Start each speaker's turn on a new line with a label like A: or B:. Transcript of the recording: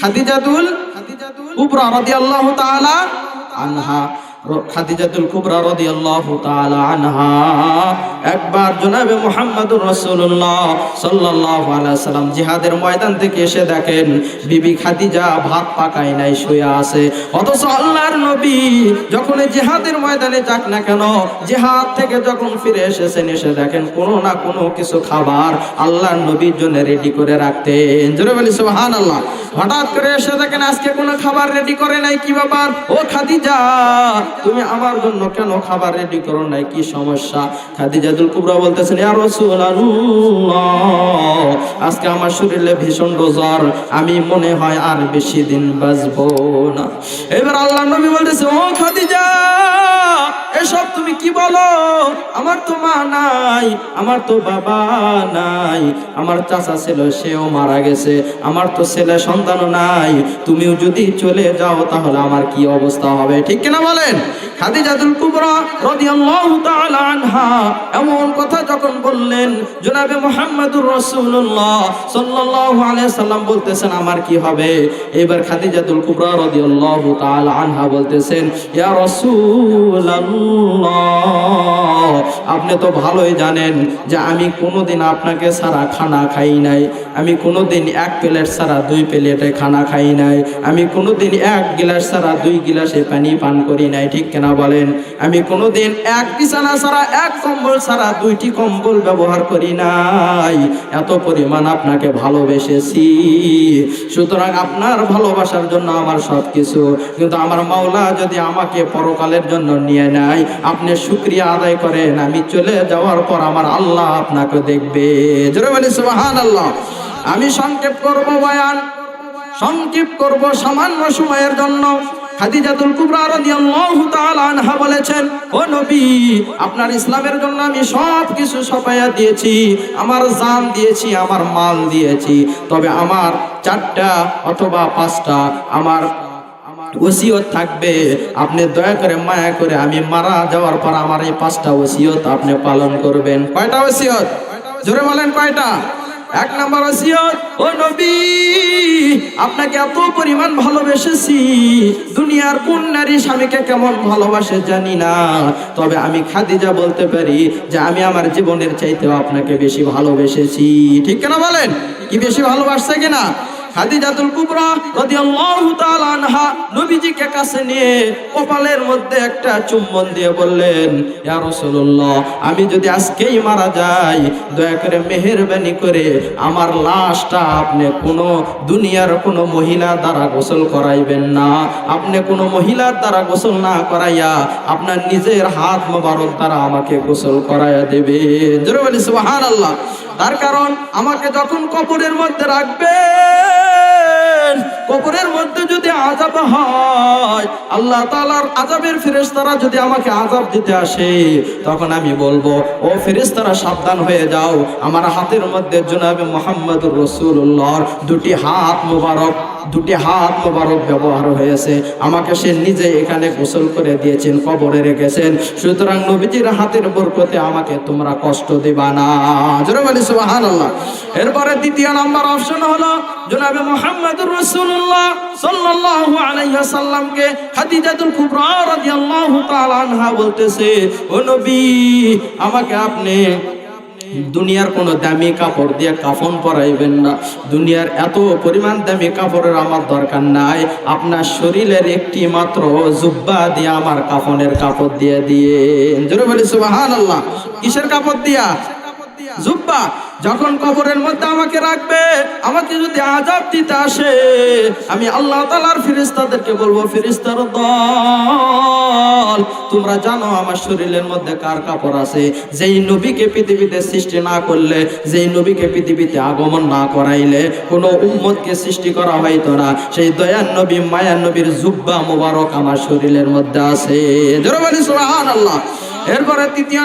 A: খাদিজাতুল কুবরা রাদিয়াল্লাহু তাআলা আনহা। খাদিজাতুল কুবরা রাদিয়াল্লাহু তাআলা আনহা। একবার জনাবে মুহাম্মদুর রাসূলুল্লাহ সাল্লাল্লাহু আলাইহি সাল্লাম, জিহাদের ময়দান থেকে এসে দেখেন, বিবি খাদিজা ভাত পাকায় নাই, শুয়ে আছে। অথচ আল্লাহর নবী যখন জিহাদের ময়দানে যাক না কেন, জিহাদ থেকে যখন ফিরে এসেছেন, এসে দেখেন কোনো না কোনো কিছু খাবার আল্লাহর নবীর জন্য রেডি করে রাখতেন। জোরে বলি, সুবহানাল্লাহ। হঠাৎ করে এসে দেখেন, আজকে কোনো খাবার রেডি করে নাই, কি ব্যাপার? ও খাদিজা, তুমি আমার জন্য কেন খাবার রেডি করো নাই? কি সমস্যা? খাদিজাতুল কুবরা বলতেছেন, ইয়া রাসূলুল্লাহ, আজকে আমার শরীরে ভীষণ জ্বর, আমি মনে হয় আর বেশি দিন বাঁচবো না। এবার আল্লাহ নবী বলতেছে, ও খাদিজা, এসব তুমি কি বলো? আমার তো মা নাই, আমার তো বাবা নাই, আমার চাচা ছিল, সেও মারা গেছে, আমার তো ছেলে সন্তানও নাই, তুমিও যদি চলে যাও তাহলে আমার কি অবস্থা হবে? ঠিক কিনা বলেন? খাদিজাতুল কুবরা রাদিয়াল্লাহু তাআলা আনহা, এমন কথা যখন বললেন, জনাবে মুহাম্মদুর রাসূলুল্লাহ সাল্লাল্লাহু আলাইহি সাল্লাম বলতেছেন, আমার কি হবে? এবার খাদিজাতুল কুবরা রাদিয়াল্লাহু তাআলা আনহা বলতেছেন, ইয়া রাসূলুল্লাহ, আপনি তো ভালোই জানেন যে আমি কোনোদিন আপনাকে সারা খানা খাই নাই। আমি কোনোদিন এক প্লেট ছাড়া দুই প্লেটে খানা খাই নাই। আমি কোনোদিন এক গিলাস সারা দুই গিলাসে পানি পান করি নাই। ঠিক কেনা বলেন, আমি কোনোদিন এক বিছানা ছাড়া, এক কম্বল ছাড়া দুইটি কম্বল ব্যবহার করি নাই। এত পরিমাণ আপনাকে ভালোবেসেছি। সুতরাং আপনার ভালোবাসার জন্য আমার সব কিছু কিন্তু আমার মাওলা যদি আমাকে পরকালের জন্য নিয়ে নেয়, আপনি শুক্রিয়া আদায় করেন, আমি চলে যাওয়ার পর আমার আল্লাহ আপনাকে দেখবে। আল্লাহ আমি সংক্ষেপ করব বয়ান। সংক্ষেপ করব সামান্য সময়ের জন্য। খাদিজাতুল কুবরা রাদিয়াল্লাহু তাআলা আনহা বলেছেন, ও নবী, আপনার ইসলামের জন্য আমি সব কিছু সপায়া দিয়েছি, আমার জান দিয়েছি, আমার মাল দিয়েছি, তবে আমার চারটা অথবা পাঁচটা আমার ওসিয়ত থাকবে। আপনি দয়া করে মায়া করে আমি মারা যাওয়ার পর আমার এই পাঁচটা ওসিয়ত আপনি পালন করবেন। কয়টা ওসিয়ত? জোরে বলেন কয়টা? এক নম্বর ওসিয়ত, ও নবী আপনাকে এত পরিমাণ ভালোবেসেছি। দুনিয়ার কোন নারী স্বামীকে কেমন ভালোবাসে জানি না। তবে আমি খাদিজা বলতে পারি যে আমি আমার জীবনের চাইতেও আপনাকে বেশি ভালোবেসেছি। ঠিক কেনা বলেন? কি বেশি ভালোবাসছে কিনা? খাদিজাতুল কুবরা রাদিয়াল্লাহু তাআলা আনহা নবীজিকে কাছে নিয়ে কপালের মধ্যে একটা চুম্বন দিয়ে বললেন, ইয়া রাসূলুল্লাহ, আমি যদি আজকেই মারা যাই, দয়া করে মেহেরবানি করে আমার লাশটা আপনি কোনো দুনিয়ার কোনো মহিলা দ্বারা গোসল করাইবেন না। আপনি কোনো মহিলার দ্বারা গোসল না করাইয়া আপনার নিজের হাত মোবারক দ্বারা আমাকে গোসল করাইয়া দেবে জোরে বলি, সুবহানাল্লাহ। তার কারণ আমাকে যখন কবরের মধ্যে রাখবেন কবরের মধ্যে যদি আজাব হয়, আল্লাহ তালার আজাবের ফেরেস্তারা যদি আমাকে আজাব দিতে আসে, তখন আমি বলব, ও ফেরিস্তারা সাবধান হয়ে যাও। আমার হাতের মধ্যে জনাবে মোহাম্মদুর রসুল্লাহর দুটি হাত মোবারক। দুটি হাত মোবারক ব্যবহার হয়েছে। আমাকে সে নিজে এখানে গোসল করে দিয়েছেন, কবরে রেখেছেন। সুতরাং নবীজির হাতের বরকতে আমাকে তোমরা কষ্ট দিবা না। জোরে বলি এরপরে দ্বিতীয় নাম্বার অপশন হলো, জনাবে মুহাম্মদুর রাসূলুল্লাহ সাল্লাল্লাহু আলাইহি সাল্লামকে খাদিজাতুল কুবরা রাদিয়াল্লাহু তাআলা আনহা বলতেছে, ও নবী, আমাকে আপনি দুনিয়ার কোনো দামি কাপড় দিয়ে কাফন পরাইবেন না। দুনিয়ার এত পরিমাণ দামি কাপড়ের আমার দরকার নাই। আপনার শরীরের একটি মাত্র জুব্বা দিয়ে আমার কাফনের কাপড় দিয়ে দিয়ে জোরে বলি সুবাহান আল্লাহ কিসের কাপড় দিয়া? জুব্বা। যখন কবরের মধ্যে আমাকে রাখবে, আমাকে যদি আজাব দিতে আসে, আমি আল্লাহ তালার ফিরিস্তাদেরকে বলব ফিরিস্তার দল, তোমরা জানো আমার শরীরের মধ্যে কার কাপড় আছে? যেই নবীকে পৃথিবীতে সৃষ্টি না করলে, যেই নবীকে পৃথিবীতে আগমন না করাইলে, কোনো উম্মতকে সৃষ্টি করা হইতো না। সেই দয়ান নবী মায়ান নবীর জুব্বা মোবারক আমার শরীরের মধ্যে আছে। সুবহানাল্লাহ। এরপরে তৃতীয়